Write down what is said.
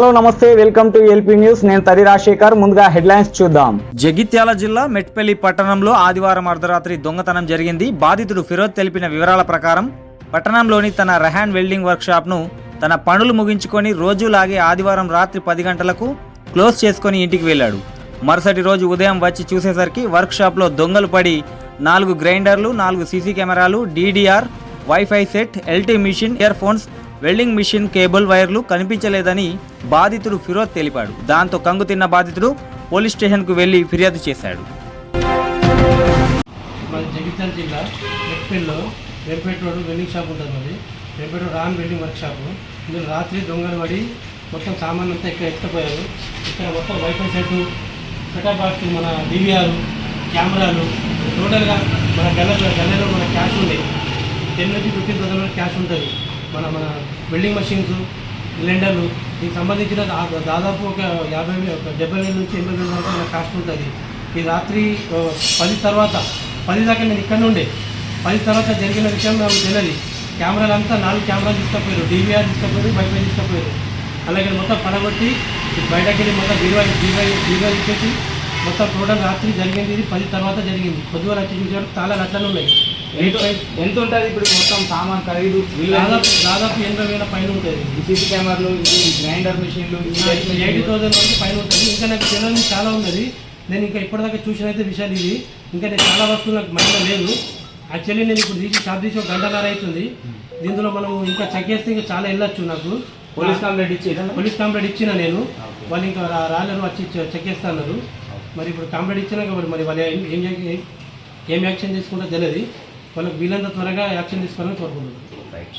Hello నమస్తే welcome to LP news. నేను తరి రాజశేఖర్. ముందుగా హెడ్లైన్స్ చూద్దాం. జగిత్యాల జిల్లా మెట్పల్లి పట్టణంలో ఆదివారం అర్ధరాత్రి దొంగతనం జరిగింది. బాధితుడు ఫిరోజ్ తెలిపిన వివరాల ప్రకారం పట్టణంలోని తన రెహాన్ వెల్డింగ్ వర్క్షాప్ను తన పనులు ముగించుకొని రోజులాగే ఆదివారం రాత్రి పది గంటలకు క్లోజ్ చేసుకొని ఇంటికి వెళ్ళాడు. మరుసటి రోజు ఉదయం వచ్చి చూసేసరికి వర్క్షాప్లో దొంగలు పడి నాలుగు గ్రైండర్లు నాలుగు సీసీ కెమెరాలు DDR wifi set LT machine earphones welding machine cable వైర్లు కనిపించలేదని బాధితుడు ఫిరోజ్ తెలిపాడు. దాంతో కంగు తిన్న బాధితుడు పోలీస్ స్టేషన్కు వెళ్ళి ఫిర్యాదు చేశాడు. జగిత్యాల జిల్లా మెట్పల్లిలో రేపేట రోడ్ వెల్డింగ్ షాప్ ఉంటుంది మరి Repeta road Ram welding work shop. ఇందులో రాత్రి దొంగలు పడి మొత్తం సామాన్ అంతా ఇక్కడ ఎత్తపోయారు. ఇక్కడ మొత్తం వైఫై సెట్ సెటప్ బాక్స్ మన డివిఆర్ కెమెరాలు టోటల్గా మన గల్లెలో గల్లెలో మన క్యాష్ ఉంది. టెన్ నుంచి ఫిఫ్టీన్ థౌసండ్ క్యాష్ ఉంటుంది. మన మన వెల్డింగ్ మషిన్స్ సిలిండర్లు దీనికి సంబంధించిన దాదాపు ఒక యాభై ఒక డెబ్బై వేల నుంచి ఎనభై వేల వరకు కాస్ట్ ఉంటుంది. ఈ రాత్రి పది తర్వాత పది దాకా నేను ఇక్కడ నుండే పది తర్వాత జరిగిన విషయం నాకు తెలియదు. కెమెరాలు అంతా నాలుగు కెమెరాలు తీసుకపోయారు. DVR తీసుకపోయారు wifi తీసుకపోయారు. అలాగే మొత్తం పడగొట్టి బయటకి వెళ్ళి మొత్తం బీరువా బీరువా బీరువా ఇచ్చేసి మొత్తం టోటల్ రాత్రి జరిగింది ఇది పది తర్వాత జరిగింది. పొద్దున వచ్చి చూసారు తాళాలు అట్లనే ఉన్నాయి. ఎంత ఉంటుంది ఇప్పుడు మొత్తం సామాన్ ఖరీదు? దాదాపు దాదాపు ఎనభై వేల పైన ఉంటుంది. సీసీ కెమెరాలు గ్రైండర్ మిషన్లు ఎయిటీ థౌసండ్ వరకు పైన ఉంటుంది. ఇంకా నాకు తెలియని చాలా ఉన్నది. నేను ఇంకా ఇప్పటిదాకా చూసినైతే విషయాలు ఇవి ఇంకా నేను చాలా వస్తువులు నాకు మైండ్లో లేదు. యాక్చువల్లీ నేను ఇప్పుడు తీసి షాప్ తీసి ఒక గంటన్నర అవుతుంది. దీంట్లో మనం ఇంకా చెక్ చేస్తే ఇంకా చాలా వెళ్ళొచ్చు నాకు. పోలీస్ కంప్లైంట్ ఇచ్చేదా పోలీస్ కంప్లైంట్ ఇచ్చిన నేను. వాళ్ళు ఇంకా రాలేరు వచ్చి చెక్ చేస్తా అన్నారు. మరి ఇప్పుడు కంప్లైంట్ ఇచ్చినాక మరి మరి వాళ్ళు ఏం ఏం యాక్షన్ తీసుకుంటో తెలియదు. వాళ్ళకి వీలంత త్వరగా యాక్షన్ తీసుకోవాలని కోరుకుంటున్నాను. రైట్